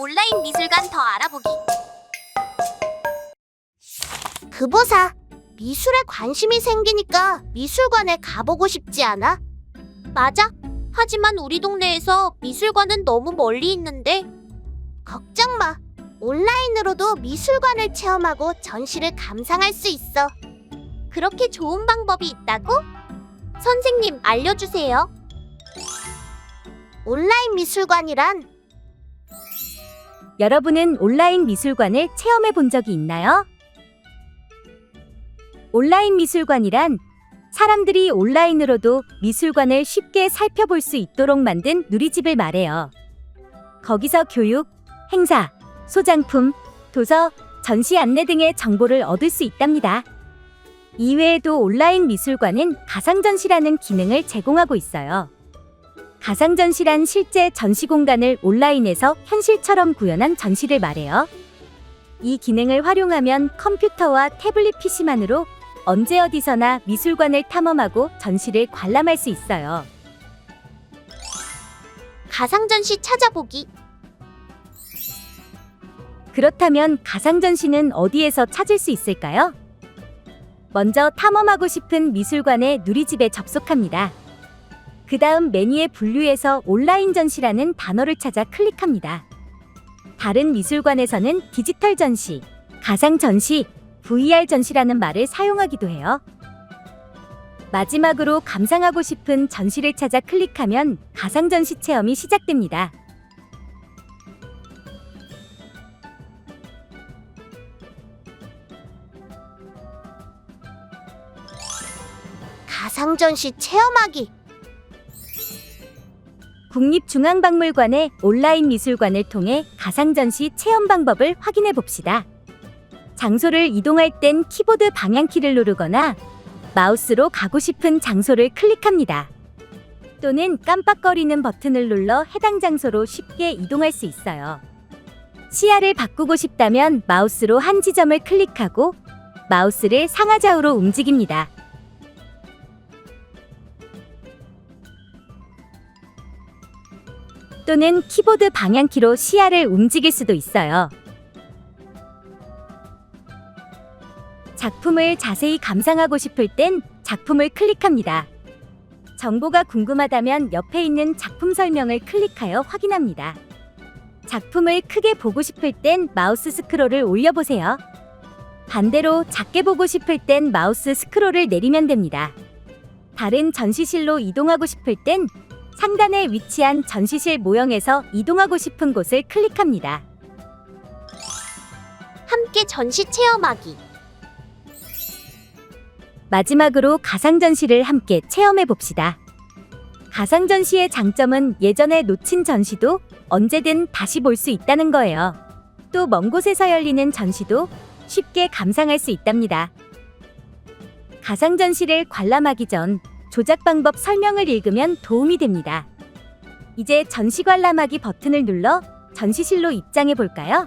온라인 미술관 더 알아보기. 그보사 미술에 관심이 생기니까 미술관에 가보고 싶지 않아? 맞아. 하지만 우리 동네에서 미술관은 너무 멀리 있는데 걱정 마. 온라인으로도 미술관을 체험하고 전시를 감상할 수 있어. 그렇게 좋은 방법이 있다고? 선생님 알려주세요. 온라인 미술관이란 여러분은 온라인 미술관을 체험해 본 적이 있나요? 온라인 미술관이란 사람들이 온라인으로도 미술관을 쉽게 살펴볼 수 있도록 만든 누리집을 말해요. 거기서 교육, 행사, 소장품, 도서, 전시 안내 등의 정보를 얻을 수 있답니다. 이외에도 온라인 미술관은 가상전시라는 기능을 제공하고 있어요. 가상전시란 실제 전시 공간을 온라인에서 현실처럼 구현한 전시를 말해요. 이 기능을 활용하면 컴퓨터와 태블릿 PC만으로 언제 어디서나 미술관을 탐험하고 전시를 관람할 수 있어요. 가상전시 찾아보기. 그렇다면 가상전시는 어디에서 찾을 수 있을까요? 먼저 탐험하고 싶은 미술관의 누리집에 접속합니다. 그 다음 메뉴의 분류에서 온라인 전시라는 단어를 찾아 클릭합니다. 다른 미술관에서는 디지털 전시, 가상 전시, VR 전시라는 말을 사용하기도 해요. 마지막으로 감상하고 싶은 전시를 찾아 클릭하면 가상 전시 체험이 시작됩니다. 가상전시 체험하기. 국립중앙박물관의 온라인 미술관을 통해 가상 전시 체험 방법을 확인해 봅시다. 장소를 이동할 땐 키보드 방향키를 누르거나 마우스로 가고 싶은 장소를 클릭합니다. 또는 깜빡거리는 버튼을 눌러 해당 장소로 쉽게 이동할 수 있어요. 시야를 바꾸고 싶다면 마우스로 한 지점을 클릭하고 마우스를 상하좌우로 움직입니다. 또는 키보드 방향키로 시야를 움직일 수도 있어요. 작품을 자세히 감상하고 싶을 땐 작품을 클릭합니다. 정보가 궁금하다면 옆에 있는 작품 설명을 클릭하여 확인합니다. 작품을 크게 보고 싶을 땐 마우스 스크롤을 올려보세요. 반대로 작게 보고 싶을 땐 마우스 스크롤을 내리면 됩니다. 다른 전시실로 이동하고 싶을 땐 상단에 위치한 전시실 모형에서 이동하고 싶은 곳을 클릭합니다. 함께 전시 체험하기. 마지막으로 가상 전시를 함께 체험해 봅시다. 가상 전시의 장점은 예전에 놓친 전시도 언제든 다시 볼 수 있다는 거예요. 또 먼 곳에서 열리는 전시도 쉽게 감상할 수 있답니다. 가상 전시를 관람하기 전 조작 방법 설명을 읽으면 도움이 됩니다. 이제 전시 관람하기 버튼을 눌러 전시실로 입장해 볼까요?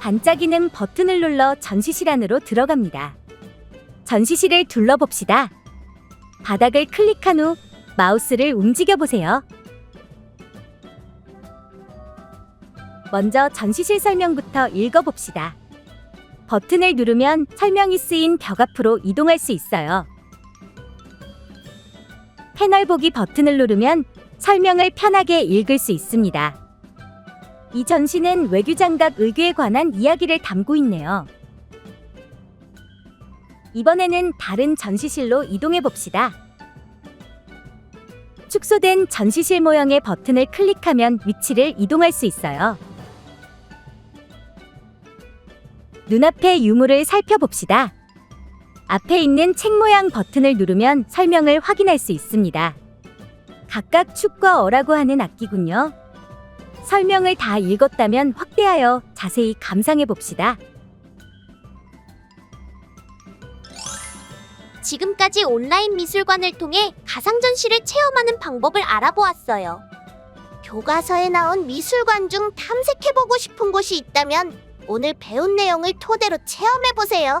반짝이는 버튼을 눌러 전시실 안으로 들어갑니다. 전시실을 둘러봅시다. 바닥을 클릭한 후 마우스를 움직여 보세요. 먼저 전시실 설명부터 읽어봅시다. 버튼을 누르면 설명이 쓰인 벽 앞으로 이동할 수 있어요. 패널 보기 버튼을 누르면 설명을 편하게 읽을 수 있습니다. 이 전시는 외교장각 의궤에 관한 이야기를 담고 있네요. 이번에는 다른 전시실로 이동해 봅시다. 축소된 전시실 모형의 버튼을 클릭하면 위치를 이동할 수 있어요. 눈앞의 유물을 살펴봅시다. 앞에 있는 책 모양 버튼을 누르면 설명을 확인할 수 있습니다. 각각 축과 어라고 하는 악기군요. 설명을 다 읽었다면 확대하여 자세히 감상해 봅시다. 지금까지 온라인 미술관을 통해 가상 전시를 체험하는 방법을 알아보았어요. 교과서에 나온 미술관 중 탐색해보고 싶은 곳이 있다면 오늘 배운 내용을 토대로 체험해보세요.